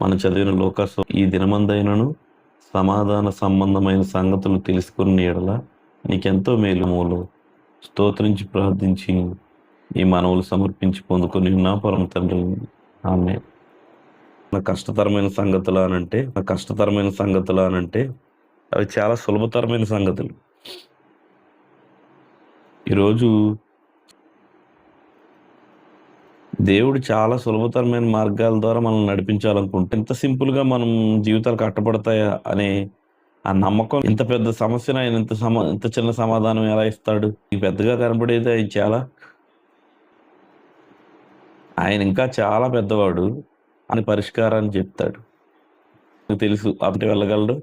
మన చదివిన లోకాసు ఈ దినమందైనను సమాధాన సంబంధమైన సంగతులు తెలుసుకుని ఎడల నీకెంతో మేలుమూలు స్తోత్రించి ప్రార్థించి ఈ మనవులు సమర్పించి పొందుకొని ఉన్న పరం తండ్రి. ఆమె నా కష్టతరమైన సంగతులు అనంటే నా కష్టతరమైన సంగతులు అనంటే అవి చాలా సులభతరమైన సంగతులు. ఈరోజు దేవుడు చాలా సులభతరమైన మార్గాల ద్వారా మనం నడిపించాలనుకుంటే ఇంత సింపుల్గా మనం జీవితాలు కట్టబడతాయా అనే ఆ నమ్మకం ఇంత పెద్ద సమస్యను ఆయన ఇంత సమ ఇంత చిన్న సమాధానం ఎలా ఇస్తాడు? ఈ పెద్దగా కనబడేది ఆయన చాలా. ఆయన ఇంకా చాలా పెద్దవాడు అని పరిష్కారాన్ని చెప్తాడు. నీకు తెలుసు అంటే వెళ్ళగలడు?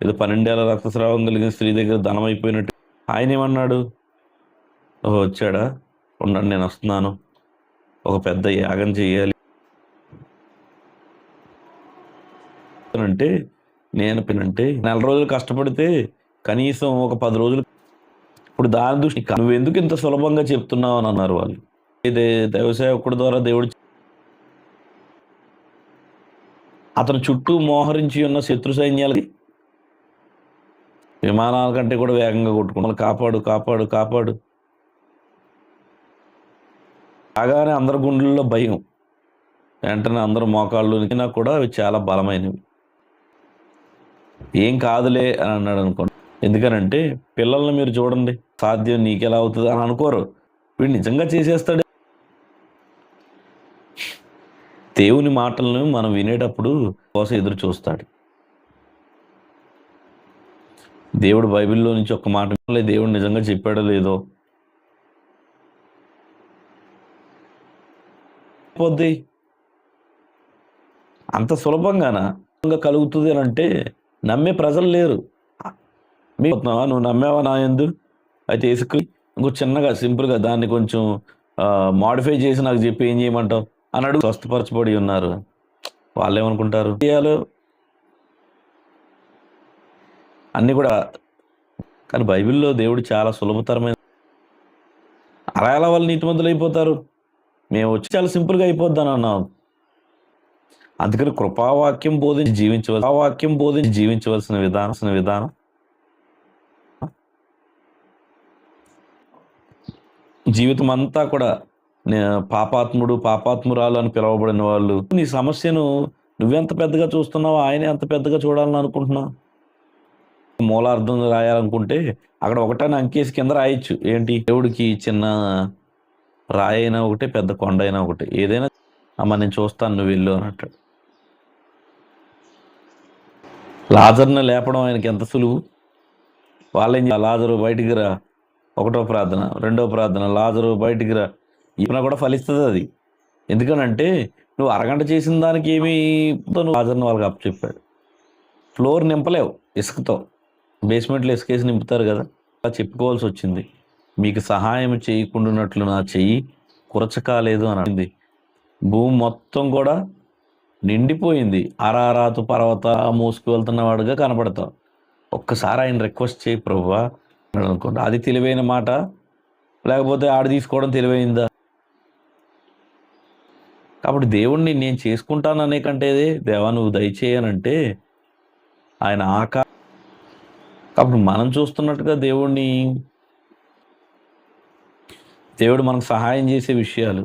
ఏదో పన్నెండేళ్ళ రక్తస్రావం కలిగిన స్త్రీ దగ్గర ధనం అయిపోయినట్టు ఆయన ఏమన్నాడు? ఓహో వచ్చాడా? ఉండండి నేను వస్తున్నాను. ఒక పెద్ద యాగం చేయాలి. అంటే నేను పినంటే నెల రోజులు కష్టపడితే కనీసం ఒక పది రోజులు ఇప్పుడు దాని దృష్టి నువ్వు ఎందుకు ఇంత సులభంగా చెప్తున్నావు అని అన్నారు వాళ్ళు. ఇది దైవసేవకుడి ద్వారా దేవుడు అతను చుట్టూ మోహరించి ఉన్న శత్రు సైన్యాలకి విమానాల కంటే కూడా వేగంగా కొట్టుకున్నాను కాపాడు కాపాడు కాపాడు. కాగానే అందరి గుండెల్లో భయం. వెంటనే అందరూ మోకాళ్ళునికినా కూడా అవి చాలా బలమైనవి. ఏం కాదులే అని అన్నాడు అనుకోండి. ఎందుకనంటే పిల్లల్ని మీరు చూడండి సాధ్యం నీకెలా అవుతుంది అని అనుకోరు. వీడు నిజంగా చేసేస్తాడు. దేవుని మాటలను మనం వినేటప్పుడు కోసం ఎదురు చూస్తాడు. దేవుడు బైబిల్లో నుంచి ఒక మాట దేవుడు నిజంగా చెప్పాడో లేదో పోద్ది అంత సులభంగానా? కలుగుతుంది అని అంటే నమ్మే ప్రజలు లేరు. మీ నువ్వు నమ్మావా నా ఎందు? అయితే ఇసుకు ఇంకో చిన్నగా సింపుల్గా దాన్ని కొంచెం మాడిఫై చేసి నాకు చెప్పి ఏం చేయమంటావు? అని అడుగు. స్వస్థపరచబడి ఉన్నారు. వాళ్ళు ఏమనుకుంటారు చేయాలో? అన్నీ కూడా కానీ బైబిల్లో దేవుడు చాలా సులభతరమైన అలా ఎలా వాళ్ళు నీతిమంతులు అయిపోతారు మేము వచ్చి చాలా సింపుల్గా అయిపోద్దాను అన్నాం అందుకని కృపావాక్యం బోధించి జీవించవలసిన కృపావాక్యం బోధించి జీవించవలసిన విధానం విధానం జీవితం అంతా కూడా నే- పాపాత్ముడు పాపాత్మురాలు అని పిలువబడిన వాళ్ళు. నీ సమస్యను నువ్వెంత పెద్దగా చూస్తున్నావో ఆయనే అంత పెద్దగా చూడాలని అనుకుంటున్నావు మూలార్థం రాయాలనుకుంటే అక్కడ ఒకటాన్ని అంకేసి కింద రాయొచ్చు. ఏంటి? దేవుడికి చిన్న రాయి అయినా ఒకటే పెద్ద కొండ అయినా ఒకటే. ఏదైనా అమ్మ నేను చూస్తాను నువ్వు వెళ్ళు అన్నట్టు. లాజర్ని లేపడం ఆయనకి ఎంత సులువు? వాళ్ళేం లాజరు బయటికి రా. ఒకటో ప్రార్థన రెండో ప్రార్థన లాజరు బయటికి రా. ఇప్పుడు కూడా ఫలిస్తుంది అది. ఎందుకనంటే నువ్వు అరగంట చేసిన దానికి ఏమీ నువ్వు లాజర్ని వాళ్ళకి అప్పచెప్పాడు. ఫ్లోర్ నింపలేవు ఇసుకతో. బేస్మెంట్లో ఇసుకేసి నింపుతారు కదా అలా చెప్పుకోవాల్సి వచ్చింది. మీకు సహాయం చేయకుండానట్లు నా చెయ్యి కురచకాలేదు అని అనింది భూమి మొత్తం కూడా నిండిపోయింది. అరారాతు పర్వత మోసుకు వెళ్తున్నవాడుగా కనపడతావు ఒక్కసారి ఆయన రిక్వెస్ట్ చేయి ప్రభువా అన్నాడు అనుకోండి అది తెలివైన మాట. లేకపోతే ఆడ తీసుకోవడం తెలివైందా? కాబట్టి దేవుణ్ణి నేను చేసుకుంటాను అనే కంటే దేవా నువ్వు దయచేయనంటే ఆయన ఆకా కాబట్టి మనం చూస్తున్నట్టుగా దేవుణ్ణి దేవుడు మనకు సహాయం చేసే విషయాలు.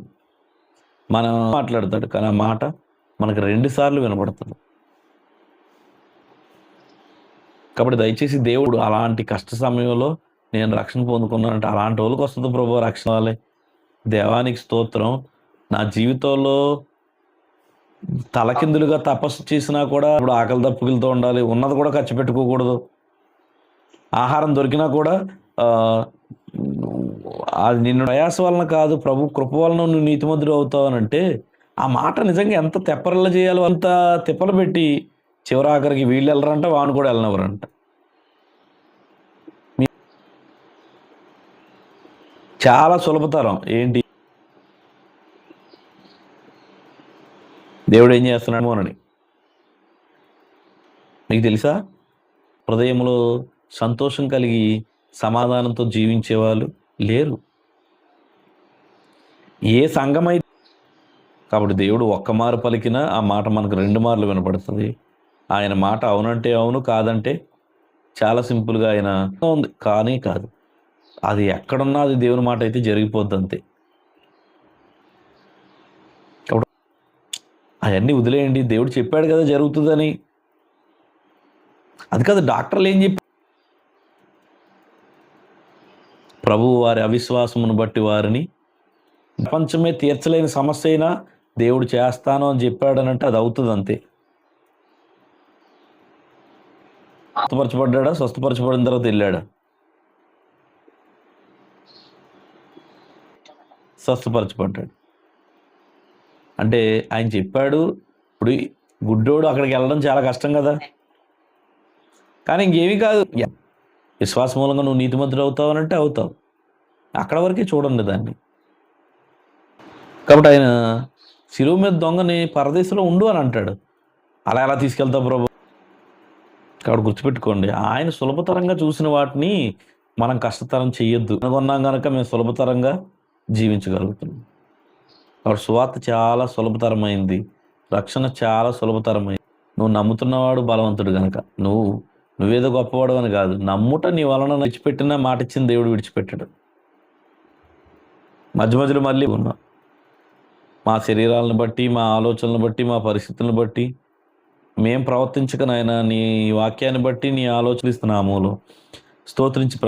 మనం మాట్లాడతాడు కానీ ఆ మాట మనకు రెండుసార్లు వినబడుతుంది. కాబట్టి దయచేసి దేవుడు అలాంటి కష్ట సమయంలో నేను రక్షణ పొందుకున్నానంటే అలాంటి వాళ్ళకి వస్తుంది ప్రభు రక్షణ వాళ్ళే దేవానికి స్తోత్రం నా జీవితంలో తలకిందులుగా తపస్సు చేసినా కూడా ఇప్పుడు ఆకలి దప్పుకులతో ఉండాలి ఉన్నది కూడా ఖర్చు పెట్టుకోకూడదు. ఆహారం దొరికినా కూడా అది నిన్ను ప్రయాస వలన కాదు ప్రభు కృప వలన నువ్వు నీతిమంతుడు అవుతావు అని అంటే ఆ మాట నిజంగా ఎంత తెప్పరల్ల చేయాలో అంత తిప్పలు పెట్టి చివరి ఆఖరికి వీళ్ళు వెళ్ళరంట వాను కూడా వెళ్ళనివ్వరంట. చాలా సులభతరం. ఏంటి? దేవుడు ఏం చేస్తున్నాడు అని. మీకు తెలుసా? హృదయంలో సంతోషం కలిగి సమాధానంతో జీవించే వాళ్ళు లేరు. ఏ సంఘమై కాబట్టి దేవుడు ఒక్క మారు పలికినా ఆ మాట మనకు రెండు మార్లు వినపడుతుంది. ఆయన మాట అవునంటే అవును కాదంటే చాలా సింపుల్గా ఆయన ఉంది. కానీ కాదు. అది ఎక్కడున్నా అది దేవుని మాట అయితే జరిగిపోద్ది అంతే. కాబట్టి అవన్నీ వదిలేయండి. దేవుడు చెప్పాడు కదా జరుగుతుందని. అది కాదు డాక్టర్లు ఏం చెప్పి ప్రభువు వారి అవిశ్వాసమును బట్టి వారిని ప్రపంచమే తీర్చలేని సమస్య అయినా దేవుడు చేస్తాను అని చెప్పాడనంటే అది అవుతుంది అంతే. స్వస్థపరచబడ్డా స్వస్థపరచబడిన తర్వాత వెళ్ళాడు? స్వస్థపరచబడ్డాడు. అంటే ఆయన చెప్పాడు ఇప్పుడు గుడ్డోడు అక్కడికి వెళ్ళడం చాలా కష్టం కదా. కానీ ఇంకేమీ కాదు. విశ్వాస మూలంగా నువ్వు నీతిమంతుడు అవుతావు అని అంటే అవుతావు. అక్కడ వరకే చూడండి దాన్ని. కాబట్టి ఆయన శిలువ మీద దొంగని పరదేశంలో ఉండు అని అంటాడు. అలా ఎలా తీసుకెళ్తావు ప్రభు? కాబట్టి గుర్తుపెట్టుకోండి ఆయన సులభతరంగా చూసిన వాటిని మనం కష్టతరం చేయొద్దు అనుకున్నాం కనుక మేము సులభతరంగా జీవించగలుగుతున్నాం. కాబట్టి సువార్త చాలా సులభతరమైంది. రక్షణ చాలా సులభతరమైంది. నువ్వు నమ్ముతున్నవాడు బలవంతుడు కనుక నువ్వు నువ్వేదో గొప్పవాడు అని కాదు. నమ్ముట నీ వలన విడిచిపెట్టిన మాట ఇచ్చిన దేవుడు విడిచిపెట్టాడు. మధ్య మధ్యలో మళ్ళీ ఉన్నాం. మా శరీరాలను బట్టి మా ఆలోచనలను బట్టి మా పరిస్థితులను బట్టి మేం ప్రవర్తించక నాయన నీ వాక్యాన్ని బట్టి నీ ఆలోచనిస్తున్నాములో స్తోత్రించి